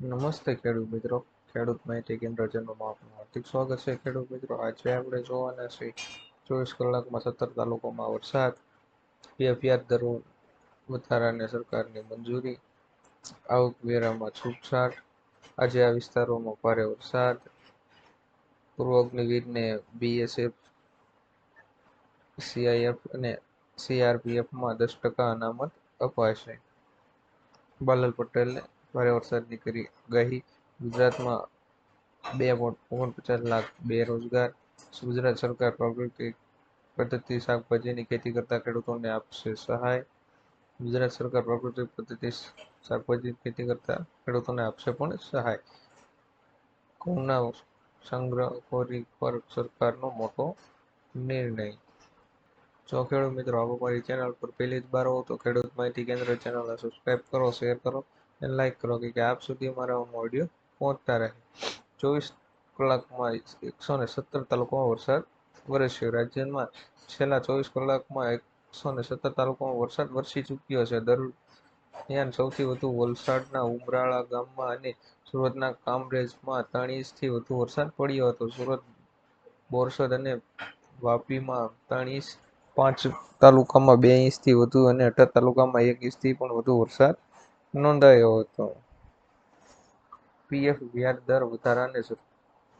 નમસ્તે ખેડૂત મિત્રો. ખેડૂત માહિતી કેન્દ્ર ચેનલમાં આપનું હાર્દિક સ્વાગત છે. ખેડૂત મિત્રો, આજે આપણે જોવાના છે ચોવીસ કલાકમાં સત્તર તાલુકામાં વરસાદ વ્યાજ દરો વધારાને સરકારની મંજૂરી, આવકવેરામાં છૂટછાટ, આજે આ વિસ્તારોમાં ભારે વરસાદ, પૂર્વ અગ્નિવીરને બીએસએફ, સીઆઈએફ અને સીઆરપીએફમાં દસ ટકા અનામત અપાશે. બાલલ પટેલને ભારે વરસાદની કરી આગાહી ગુજરાતમાં બે ઓગણપચાસ લાખ બેરોજગાર. ગુજરાત સરકાર પ્રાકૃતિક પદ્ધતિ શાકભાજીની ખેતી કરતા ખેડૂતોને આપશે સહાય. ગુજરાત સરકાર પ્રાકૃતિક પદ્ધતિ શાકભાજી ખેતી કરતા ખેડૂતોને આપશે પણ સહાય. ઘઉંના સંગ્રહખોરી પર સરકારનો મોટો નિર્ણય. જો ખેડૂત મિત્રો આપ અમારી ચેનલ પર પહેલી જ બાર હો તો ખેડૂત માહિતી કેન્દ્ર ચેનલને સબસ્ક્રાઇબ કરો શેર કરો. અને લાઈક કરો કે આપ સુધી અમારા ઓડિયો પહોંચતા રહે. ચોવીસ કલાકમાં એકસો ને સત્તર તાલુકામાં વરસાદ વરસ્યો. રાજ્યમાં છેલ્લા ચોવીસ કલાકમાં એકસો ને સત્તર તાલુકામાં વરસાદ વરસી ચૂક્યો છે. દરમિયાન સૌથી વધુ વલસાડના ઉમરાળા ગામમાં અને સુરતના કામરેજમાં ત્રણ ઇંચથી વધુ વરસાદ પડ્યો હતો. સુરત, બોરસદ અને વાપીમાં ત્રણ પાંચ તાલુકામાં બે ઇંચથી વધુ અને અઢાર તાલુકામાં એક ઇંચથી પણ વધુ વરસાદ નોંધાયો હતો. પીએફ વ્યાજ દર વધારાને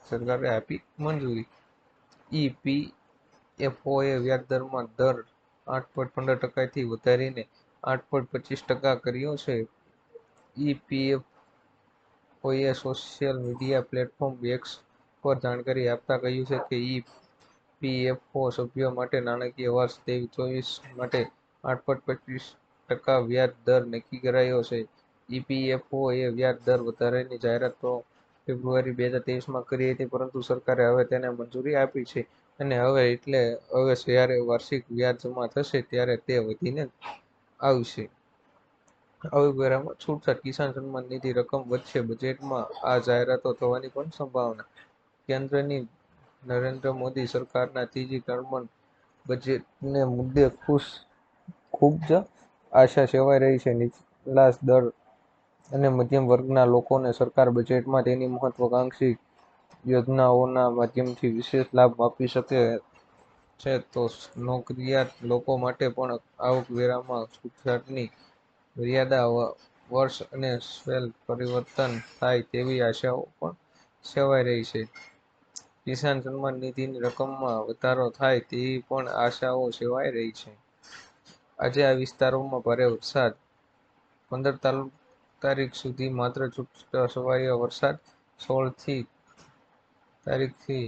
સરકારે આપી મંજૂરી. ઈપીએફઓએ વ્યાજ દરમાં દર આઠ પોઈન્ટ પંદર ટકાથી વધારીને આઠ પોઈન્ટ પચીસ ટકા કર્યો છે. ઈપીએફઓએ સોશિયલ મીડિયા પ્લેટફોર્મ બેક્સ પર જાણકારી આપતા કહ્યું છે કે ઈ ઈપીએફઓ સભ્યો માટે નાણાકીય વર્ષ તેવીસ ચોવીસ માટે આઠ પોઈન્ટ પચીસ ટકા વ્યાજ દર નક્કી કરાયો છે. ઈપીએફઓએ વ્યાજ દર વધારાની જાહેરાત તો ફેબ્રુઆરી બે હજાર તેવીસમાં કરી હતી, પરંતુ સરકારે હવે તેને મંજૂરી આપી છે અને હવે એટલે હવે જ્યારે વાર્ષિક વ્યાજ જમા થશે ત્યારે તે વધીને આવશે. આવકવેરામાં છૂટછાટ કિસાન સન્માન નિધિ રકમ વધશે. બજેટમાં આ જાહેરાતો થવાની પણ સંભાવના. કેન્દ્રની નરેન્દ્ર મોદી સરકારના ત્રીજી ટર્મ બજેટને મુદ્દે ખુશ ખૂબ જ આશા સેવાઈ રહી છે. નીચલા દર અને મધ્યમ વર્ગના લોકોને સરકાર બજેટમાં તેની મહત્વકાંક્ષી યોજનાઓના માધ્યમથી વિશેષ લાભ આપી શકે છે તો નોકરિયાત લોકો માટે પણ આવકવેરામાં છૂટછાટની મર્યાદા વર્ષ અને સ્વેલ પરિવર્તન થાય તેવી આશાઓ પણ સેવાઈ રહી છે. કિસાન સન્માન નિધિની રકમમાં વધારો થાય તેવી પણ આશાઓ સેવાઈ રહી છે. આજે આ વિસ્તારોમાં ભારે વરસાદ. પંદર તારીખ સુધી માત્ર છૂટાછવાયો વરસાદ. સોળથી તારીખથી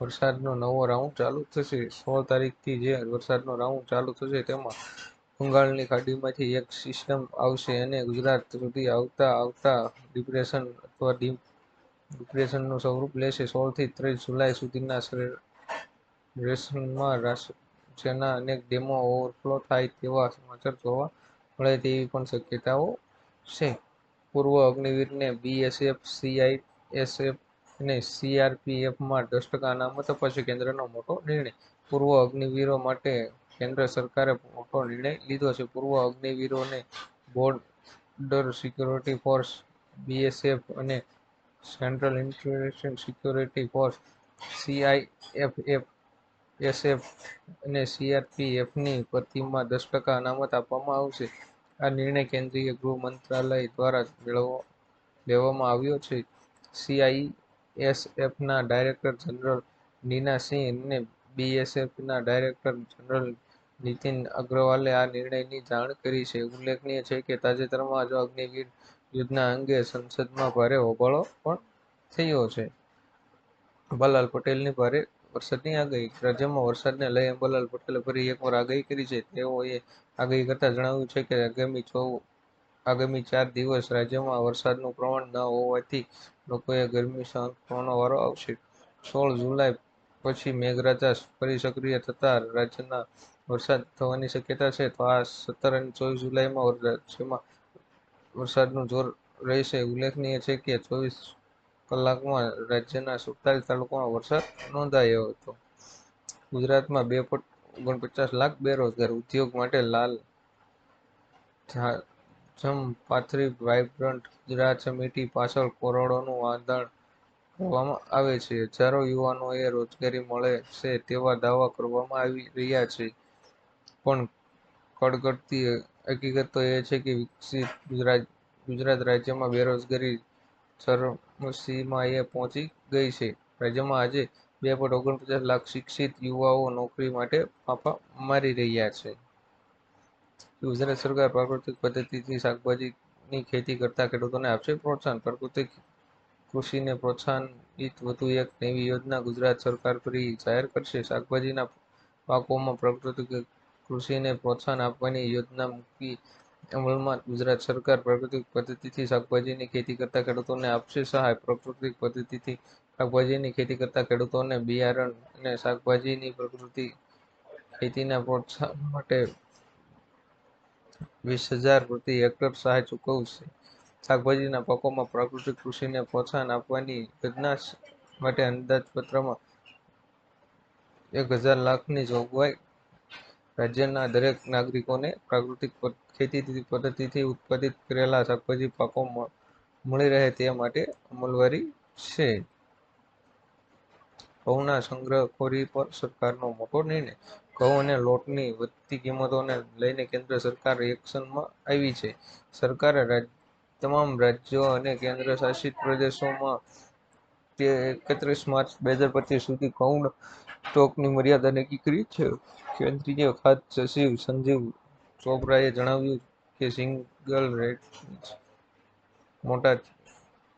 વરસાદનો નવો રાઉન્ડ ચાલુ થશે. સોળ તારીખથી જે વરસાદનો રાઉન્ડ ચાલુ થશે તેમાં બંગાળની ખાડીમાંથી એક સિસ્ટમ આવશે અને ગુજરાત સુધી આવતા આવતા ડિપ્રેશન અથવા ડિપ્રેશનનું સ્વરૂપ લેશે. સોળથી ત્રીસ જુલાઈ સુધીના રેશનમાં રાજ્યના અનેક ડેમો ઓવરફ્લો થાય તેવા સમાચાર જોવા મળે તેવી પણ શક્યતાઓ છે. પૂર્વ અગ્નિવીરને બીએસએફ સીઆઈએસએફ અને સીઆરપીએફમાં દસ ટકા અનામત અપાશે કેન્દ્રનો મોટો નિર્ણય પૂર્વ અગ્નિવીરો માટે કેન્દ્ર સરકારે મોટો નિર્ણય લીધો છે. પૂર્વ અગ્નિવીરોને બોર્ડર સિક્યોરિટી ફોર્સ બીએસએફ અને central information security force CIFF SF અને સીઆરપીએફની ભરતીમાં દસ ટકા અનામત આપવામાં આવશે. આ નિર્ણય કેન્દ્રીય ગૃહ મંત્રાલય દ્વારા લેવામાં આવ્યો છે. સીઆઈએસએફના ડાયરેક્ટર જનરલ નીના સિંહ અને બીએસએફના ડાયરેક્ટર જનરલ નીતિન અગ્રવાલે આ નિર્ણયની જાણ કરી છે. ઉલ્લેખનીય છે કે તાજેતરમાં જ અગ્નિવીર યોજના અંગે સંસદમાં ભારે હોબાળો પણ થયો છે. અંબાલાલ પટેલની ભારે વરસાદની આગાહી. રાજ્યમાં વરસાદને લઈ અંબાલાલ પટેલે ફરી એકવાર આગાહી કરી છે. તેઓએ આગાહી કરતા જણાવ્યું છે કે આગામી ચૌ આગામી ચાર દિવસ રાજ્યમાં વરસાદનું પ્રમાણ ન હોવાથી લોકોએ ગરમી સહન કરવાનો વારો આવશે. સોળ જુલાઈ પછી મેઘરાજા ફરી સક્રિય થતા રાજ્યના વરસાદ થવાની શક્યતા છે. તો આ સત્તર અને ચોવીસ જુલાઈમાં રાજ્યમાં વરસાદનું જોર રહેશે. ઉલ્લેખનીય છે કે ચોવીસ કલાકમાં રાજ્યના સુડતાલીસ તાલુકામાં વરસાદ નોંધાયો હતો. ગુજરાતમાં બે પોઈન્ટ ઓગણપચાસ લાખ બેરોજગાર ઉદ્યોગ માટે લાલ જમ પાથરી વાઇબ્રન્ટ ગુજરાત સમિતિ પાછળ કરોડોનું આંદણ કરવામાં આવે છે. હજારો યુવાનોએ રોજગારી મળે છે તેવા દાવા કરવામાં આવી રહ્યા છે. પણ કડકડતી હકીકત તો એ છે કે વિકસિત ગુજરાત ગુજરાત રાજ્યમાં બેરોજગારી ચરમસીમાએ પહોંચી ગઈ છે. રાજ્યમાં આજે બે પોઈન્ટ ઓગણપચાસ લાખ શિક્ષિત યુવાઓ નોકરી માટે ફાંફા મારી રહ્યા છે. ગુજરાત સરકાર પ્રાકૃતિક પદ્ધતિથી શાકભાજીની ખેતી કરતા ખેડૂતોને આપશે પ્રોત્સાહન. પ્રાકૃતિક કૃષિને પ્રોત્સાહિત વધુ એક નવી યોજના ગુજરાત સરકાર ફરી જાહેર કરશે. શાકભાજીના પાકોમાં પ્રાકૃતિક કૃષિને પ્રોત્સાહન આપવાની યોજના મૂકી અમલમાં ગુજરાત સરકાર પ્રાકૃતિક પદ્ધતિથી શાકભાજીની ખેતી કરતા ખેડૂતોને આપશે સહાય. પ્રાકૃતિક પદ્ધતિથી શાકભાજીની ખેતી કરતા ખેડૂતોને બિયારણ અને શાકભાજીની પ્રકૃતિ ખેતીના પ્રોત્સાહન માટે વીસ હજાર પ્રતિ હેક્ટર સહાય ચૂકવશે. શાકભાજીના પાકોમાં પ્રાકૃતિક કૃષિને પ્રોત્સાહન આપવાની યોજના માટે અંદાજપત્રમાં એક હજાર લાખની જોગવાઈ રાજ્યના દરેક નાગરિકોને પ્રાકૃતિક ખેતી પદ્ધતિથી ઉત્પાદિત કરેલા શાકભાજી પાકો મળી રહે તે માટે અમલવારી છે. ઘઉંના સંગ્રહખોરી પર સરકારનો મોટો નિર્ણય. ઘઉં અને લોટની વધતી કિંમતોને લઈને કેન્દ્ર સરકાર એક્શનમાં આવી છે. સરકારે તમામ રાજ્યો અને કેન્દ્ર શાસિત પ્રદેશોમાં એકત્રીસ માર્ચ બે હજાર પચીસ સુધી ઘઉંના સ્ટોકની મર્યાદા નક્કી કરી છે. કેન્દ્રીય ખાદ્ય સચિવ સંજીવ ચોપરાએ જણાવ્યું કે સિંગલ રેટ મોટા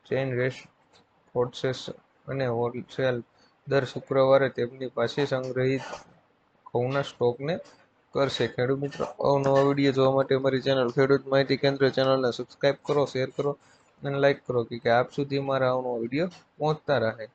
ચેઇન રેસ્ટોરન્ટ્સ અને હોલસેલ દર શુક્રવારે તેમની પાસે સંગ્રહિત ઘઉંના સ્ટોકને કરશે. ખેડૂત મિત્રો અવનવા વીડિયો જોવા માટે અમારી ચેનલ ખેડૂત માહિતી કેન્દ્ર ચેનલને સબસ્ક્રાઇબ કરો, શેર કરો અને લાઇક કરો કે આપ સુધી મારા અવનવા વીડિયો પહોંચતા રહે.